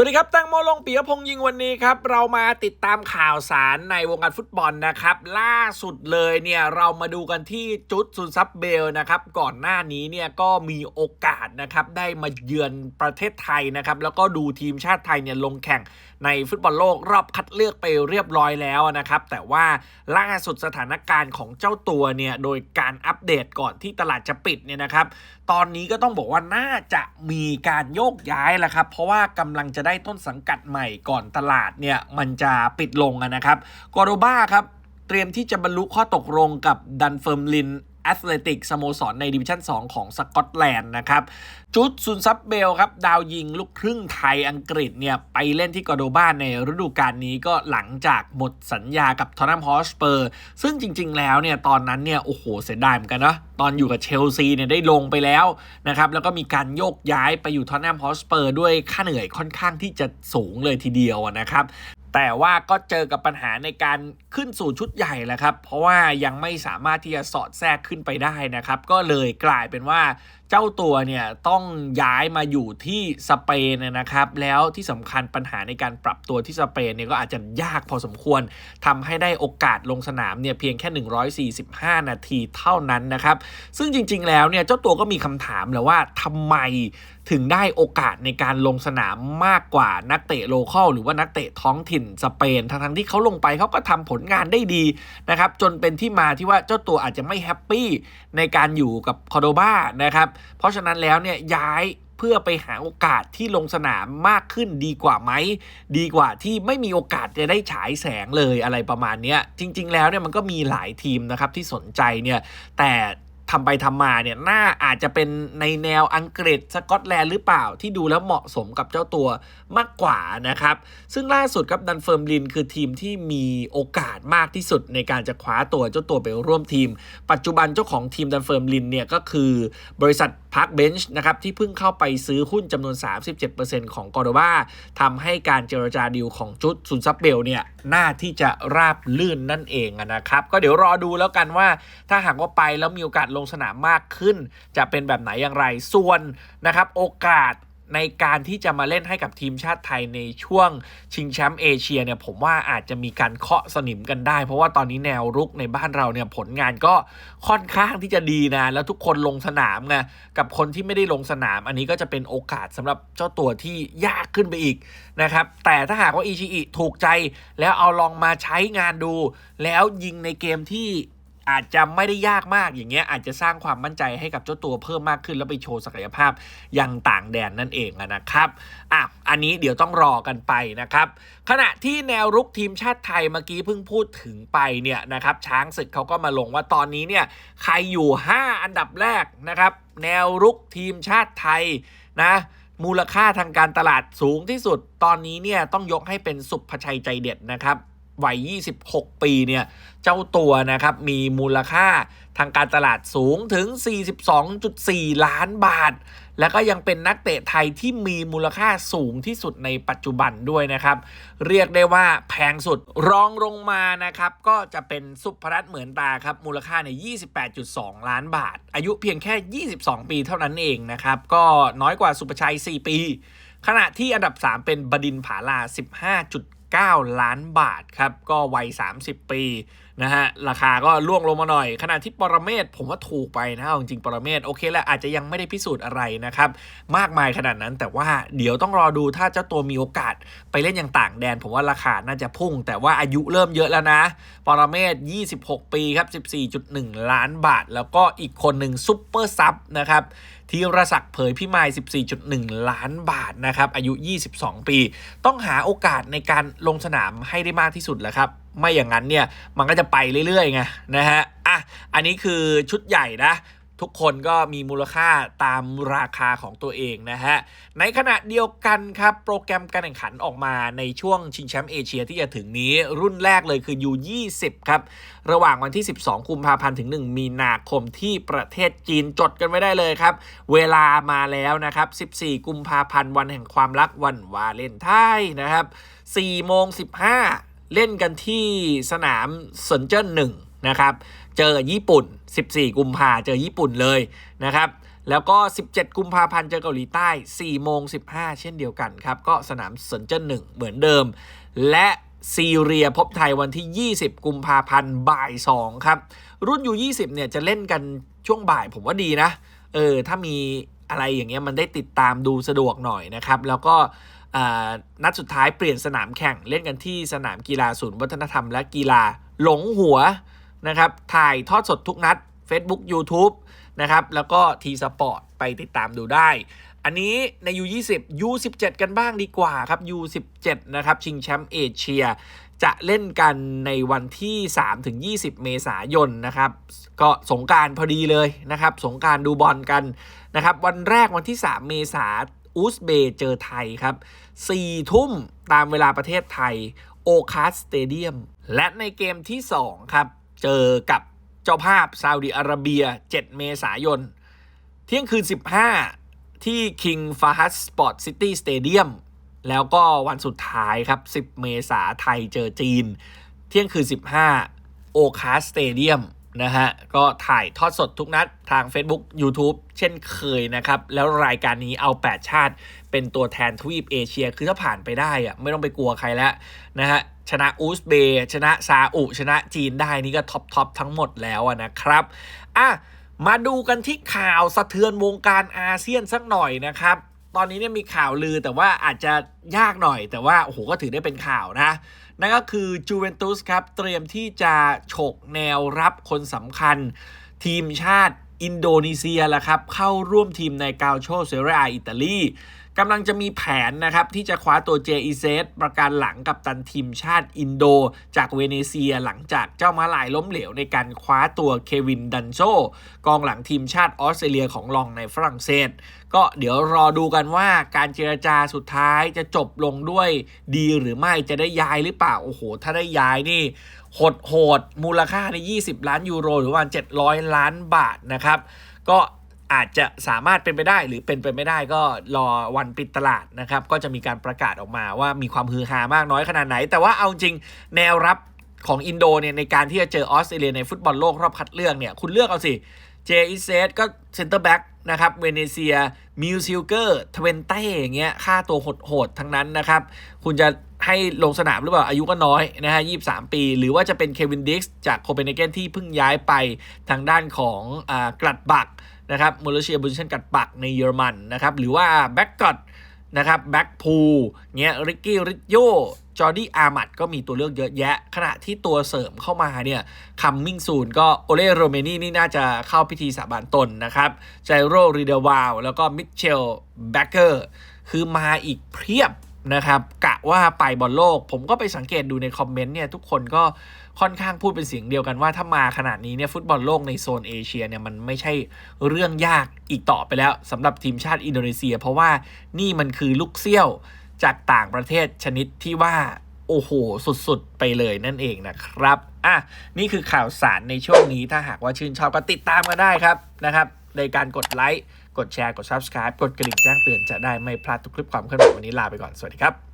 สวัสดีครับแตังโมลงปียพงษ์ยิงวันนี้ครับ เรามาติดตามข่าวสารในวงการฟุตบอลนะครับ ล่าสุดเลยเนี่ยเรามาดูกันที่จุดซุนซับเบลนะครับ ก่อนหน้านี้เนี่ยก็มีโอกาสนะครับได้มาเยือนประเทศไทยนะครับ แล้วก็ดูทีมชาติไทยเนี่ยลงแข่งในฟุตบอลโลกรอบคัดเลือกไปเรียบร้อยแล้วนะครับ แต่ว่าล่าสุดสถานการณ์ของเจ้าตัวเนี่ยโดยการอัปเดตก่อนที่ตลาดจะปิดเนี่ยนะครับ ตอนนี้ก็ต้องบอกว่าน่าจะมีการโยกย้ายแล้วครับ เพราะว่ากำลังจะได้ต้นสังกัดใหม่ก่อนตลาดเนี่ยมันจะปิดลงนะครับกอโรบ้าครับเตรียมที่จะบรรลุข้อตกลงกับดันเฟิร์มลิน แอตเลติกสโมสรในดิวิชั่น 2 ของสกอตแลนด์นะครับจุดซุนซับเบลครับ ดาวยิงลูกครึ่งไทยอังกฤษเนี่ย ไปเล่นที่กอโดบ้าในฤดูกาลนี้ก็หลังจากหมดสัญญากับทอตแนมฮอสเปอร์ ซึ่งจริง ๆ แล้วเนี่ย ตอนนั้นเนี่ย โอ้โห เสียดายเหมือนกันนะตอนอยู่กับเชลซีเนี่ยได้ลงไปแล้วนะครับ แล้วก็มีการโยกย้ายไปอยู่ทอตแนมฮอสเปอร์ด้วยค่าเหนื่อยค่อนข้างที่จะสูงเลยทีเดียวนะครับ แต่ว่าก็เจอกับปัญหาในการขึ้นสู่ชุดใหญ่แหละครับ เพราะว่ายังไม่สามารถที่จะสอดแทรกขึ้นไปได้นะครับ ก็เลยกลายเป็นว่า เจ้าตัวเนี่ยต้องย้ายมาอยู่ที่สเปนนะครับ แล้วที่สำคัญปัญหาในการปรับตัวที่สเปนเนี่ยก็อาจจะยากพอสมควรทำให้ได้โอกาสลงสนามเนี่ยเพียงแค่ 145 นาทีเท่านั้นนะครับ ซึ่งจริงๆแล้วเนี่ยเจ้าตัวก็มีคำถามแหละว่าทำไมถึงได้โอกาสในการลงสนามมากกว่านักเตะโลเคอลหรือว่านักเตะท้องถิ่นสเปน ทั้งๆที่เขาลงไปเขาก็ทำผลงานได้ดีนะครับจนเป็นที่มาที่ว่าเจ้าตัวอาจจะไม่แฮปปี้ในการอยู่กับคอโดบ้านะครับเพราะฉะนั้นแล้วเนี่ยย้ายเพื่อไปหาโอกาสที่ลงสนามมากขึ้นดีกว่าไหม ดีกว่าที่ไม่มีโอกาสจะได้ฉายแสงเลยอะไรประมาณนี้จริง ๆ แล้วเนี่ยมันก็มีหลายทีมนะครับที่สนใจเนี่ยแต่ ทำไปทำมาเนี่ยน่าอาจจะเป็นในแนวอังกฤษสกอตแลนด์หรือเปล่าที่ดูแล้วเหมาะสมกับเจ้าตัวมากกว่านะครับ ซึ่งล่าสุดครับดันเฟิร์มลินคือทีมที่มีโอกาสมากที่สุดในการจะคว้าตัวเจ้าตัวไปร่วมทีม ปัจจุบันเจ้าของทีมดันเฟิร์มลินเนี่ยก็คือบริษัท พักเบนช์นะครับที่เพิ่งเข้าไปซื้อหุ้นจำนวน 37%ของกอร์โดบาทำให้การเจรจาดีลของชุดซุนซับเบลเนี่ยน่าที่จะราบลื่นนั่นเองนะครับ ก็เดี๋ยวรอดูแล้วกันว่าถ้าหากว่าไปแล้วมีโอกาสลงสนามมากขึ้น จะเป็นแบบไหนอย่างไรส่วนนะครับโอกาส ในการที่จะมาเล่นให้กับทีมชาติไทยในช่วงชิงแชมป์เอเชียเนี่ยผมว่าอาจจะมีการเคาะสนิมกันได้ เพราะว่าตอนนี้แนวรุกในบ้านเราเนี่ยผลงานก็ค่อนข้างที่จะดีนะ แล้วทุกคนลงสนามไงกับคนที่ไม่ได้ลงสนาม อันนี้ก็จะเป็นโอกาสสำหรับเจ้าตัวที่ยากขึ้นไปอีกนะครับแต่ถ้าหากว่าอิชิอิถูกใจแล้วเอาลองมาใช้งานดู แล้วยิงในเกมที่ อาจจะไม่ได้ยากมากอย่างเงี้ยอาจจะสร้างความมั่นใจให้กับเจ้าตัวเพิ่มมากขึ้น แล้วไปโชว์ศักยภาพอยังต่างแดนนั่นเองนะครับอะอันนี้เดี๋ยวต้องรอกันไปนะครับ ขณะที่แนวรุกทีมชาติไทยเมื่อกี้เพิ่งพูดถึงไปเนี่ยนะครับช้างศึกเขาก็มาลงว่าตอนนี้เนี่ยใครอยู่ 5 อันดับแรกนะครับ แนวรุกทีมชาติไทยนะมูลค่าทางการตลาดสูงที่สุด ตอนนี้เนี่ยต้องยกให้เป็นสุภชัยใจเด็ดนะครับ วัย 26 ปีเนี่ยเจ้าตัวนะครับมีมูลค่าทางการตลาดสูงถึง 42.4 ล้านบาท แล้วก็ยังเป็นนักเตะไทยที่มีมูลค่าสูงที่สุดในปัจจุบันด้วยนะครับ เรียกได้ว่าแพงสุดรองลงมานะครับ ก็จะเป็นสุภรัตน์เหมือนตาครับ มูลค่าใน 28.2 ล้านบาท อายุเพียงแค่ 22 ปีเท่านั้นเองนะครับ ก็น้อยกว่าสุภชัย 4 ปี ขณะที่อันดับ 3 เป็นบดินผาลา 15 9 ล้านบาทครับ ก็วัย 30 ปี นะฮะราคาก็ล่วงลงมาหน่อย ขณะที่ปรเมศผมว่าถูกไปนะจริงๆปรเมศโอเคแหละอาจจะยังไม่ได้พิสูจน์อะไรนะครับมากมายขนาดนั้น แต่ว่าเดี๋ยวต้องรอดูถ้าเจ้าตัวมีโอกาสไปเล่นอย่างต่างแดน ผมว่าราคาน่าจะพุ่ง แต่ว่าอายุเริ่มเยอะแล้วนะปรเมศ26 ปีครับ14.1 ล้านบาท แล้วก็อีกคนหนึ่งซุปเปอร์ซับนะครับธีรศักดิ์เผยพิมาย 14.1 ล้านบาทนะครับอายุ 22 ปี ต้องหาโอกาสในการลงสนามให้ได้มากที่สุดแหละครับ ไม่อย่างนั้นเนี่ยมันก็จะไปเรื่อยๆไงนะฮะอะอันนี้คือชุดใหญ่นะทุกคนก็มีมูลค่าตามราคาของตัวเองนะฮะ ในขณะเดียวกันครับ โปรแกรมการแข่งขันออกมาในช่วงชิงแชมป์เอเชียที่จะถึงนี้รุ่นแรกเลยคือ U20 ครับ ระหว่างวันที่ 12 กุมภาพันธ์ถึง 1 มีนาคมที่ประเทศจีนจดกันไว้ได้เลยครับ เวลามาแล้วนะครับ 14 กุมภาพันธ์วันแห่งความรักวันวาเลนไทน์นะครับ4โมง15 เล่นกันที่สนามเซนเจิ้นหนึ่งนะครับ เจอญี่ปุ่น 14 กุมภาเจอญี่ปุ่นเลยนะครับ แล้วก็ 17 กุมภาพันธ์เจอเกาหลีใต้4โมง15 เช่นเดียวกันครับ ก็สนามเซนเจิ้นหนึ่งเหมือนเดิม และซีเรียพบไทยวันที่ 20 กุมภาพันธ์บ่าย 2 ครับ รุ่นยู20 เนี่ยจะเล่นกันช่วงบ่ายผมว่าดีนะ เออ ถ้ามีอะไรอย่างเงี้ยมันได้ติดตามดูสะดวกหน่อยนะครับ แล้วก็ นัดสุดท้ายเปลี่ยนสนามแข่งเล่นกันที่สนามกีฬาศูนย์วัฒนธรรมและกีฬาหลงหัวนะครับถ่ายทอดสดทุกนัด Facebook YouTube นะครับแล้วก็ทีสปอร์ตไปติดตามดูได้ อันนี้ใน U20 U17 กันบ้างดีกว่าครับ U17 นะครับชิงแชมป์เอเชีย จะเล่นกันในวันที่ 3-20 เมษายนนะครับก็สงการพอดีเลยนะครับสงการดูบอลกันนะครับวันแรกวันที่ 3 เมษา อุซเบย์เจอไทยครับ4ทุ่มตามเวลาประเทศไทยโอคาสสเตเดียมและในเกมที่ 2 ครับ เจอกับเจ้าภาพซาอุดิอาระเบีย 7 เมษายน เที่ยงคืน 15 ที่ King Fahd Sport City Stadium แล้วก็วันสุดท้ายครับ 10 เมษาไทยเจอจีน เที่ยงคืน 15 โอคาสเตเดียม นะฮะ ก็ถ่ายทอดสดทุกนัดทาง Facebook YouTube เช่นเคยนะครับ แล้วรายการนี้เอา 8 ชาติเป็นตัวแทนทวีปเอเชีย คือถ้าผ่านไปได้อะไม่ต้องไปกลัวใครแล้วนะฮะ ชนะอูซเบย์ชนะซาอุ ชนะจีนได้นี่ก็ท็อปทอปทั้งหมดแล้วนะครับ อะ มาดูกันที่ข่าวสะเทือนวงการอาเซียนสักหน่อยนะครับ ตอนนี้เนี่ยมีข่าวลือแต่ว่าอาจจะยากหน่อยแต่ว่าโอ้โหก็ถือได้เป็นข่าวนะ นั่นก็คือจูเวนตุสครับ เตรียมที่จะฉกแนวรับคนสำคัญ ทีมชาติอินโดนีเซียละครับ เข้าร่วมทีมในกาโชเซเรียอิตาลี กำลังจะมีแผนนะครับที่จะคว้าตัวเจอีเซประการหลังกับตันทีมชาติอินโด จากเวเนเซียหลังจากเจ้ามาลายล้มเหลวในการคว้าตัวเควินดันโซกองหลังทีมชาติออสเตรเลียของลองในฝรั่งเศส ก็เดี๋ยวรอดูกันว่าการเจรจาสุดท้ายจะจบลงด้วยดีหรือไม่จะได้ย้ายหรือเปล่า โอ้โห ถ้าได้ย้ายนี่โหดโหดมูลค่าใน 20 ล้านยูโร หรือว่า 700 ล้านบาทนะครับ ก็ อาจจะสามารถเป็นไปได้หรือเป็นไปไม่ได้ก็รอวันปิดตลาดนะครับ ก็จะมีการประกาศออกมาว่ามีความฮือฮามากน้อยขนาดไหน แต่ว่าเอาจริงแนวรับของอินโดเนี่ยในการที่จะเจอออสเตรเลียในฟุตบอลโลกรอบคัดเลือกเนี่ยคุณเลือกเอาสิเจอิเซก็เซนเตอร์แบ็กนะครับเวเนเซียมิวซิลเกอร์ทเวนเต้อย่างเงี้ยค่าตัวโหดๆทั้งนั้นนะครับ คุณจะให้ลงสนามหรือเปล่า อายุก็น้อยนะฮะ23ปี หรือว่าจะเป็นเควินดิกส์จากโคเปนเฮเกนที่เพิ่งย้ายไปทางด้านของอกลัดบัก นะครับโมเลเชียบุญชันกัดบักในเยอรมันนะครับหรือว่าแบ็กกอดนะครับแบ็กพูเงี้ยริกกี้ริโยจอร์ดี้อาร์มัดก็มีตัวเลือกเยอะแยะ ขณะที่ตัวเสริมเข้ามาเนี่ยคัมมิ่งซูนก็โอเลโรเมนี่นี่น่าจะเข้าพิธีสาบานตนนะครับไจโรรีเดวาลแล้วก็มิเชลแบ็กเกอร์คือมาอีกเพียบ นะครับกะว่าไปบอลโลก ผมก็ไปสังเกตดูในคอมเมนต์เนี่ยทุกคนก็ค่อนข้างพูดเป็นเสียงเดียวกันว่าถ้ามาขนาดนี้เนี่ยฟุตบอลโลกในโซนเอเชียเนี่ยมันไม่ใช่เรื่องยากอีกต่อไปแล้วสำหรับทีมชาติอินโดนีเซีย เพราะว่านี่มันคือลูกเซี่ยวจากต่างประเทศชนิดที่ว่าโอ้โห สุดๆ ไปเลยนั่นเองนะครับ อะ นี่คือข่าวสารในช่วงนี้ถ้าหากว่าชื่นชอบก็ติดตามกันได้ครับนะครับ ในการกดไลค์ กดแชร์ กด Subscribe กดกระดิ่งแจ้งเตือนจะได้ไม่พลาดทุกคลิปความเคลื่อนไหววันนี้ลาไปก่อน สวัสดีครับ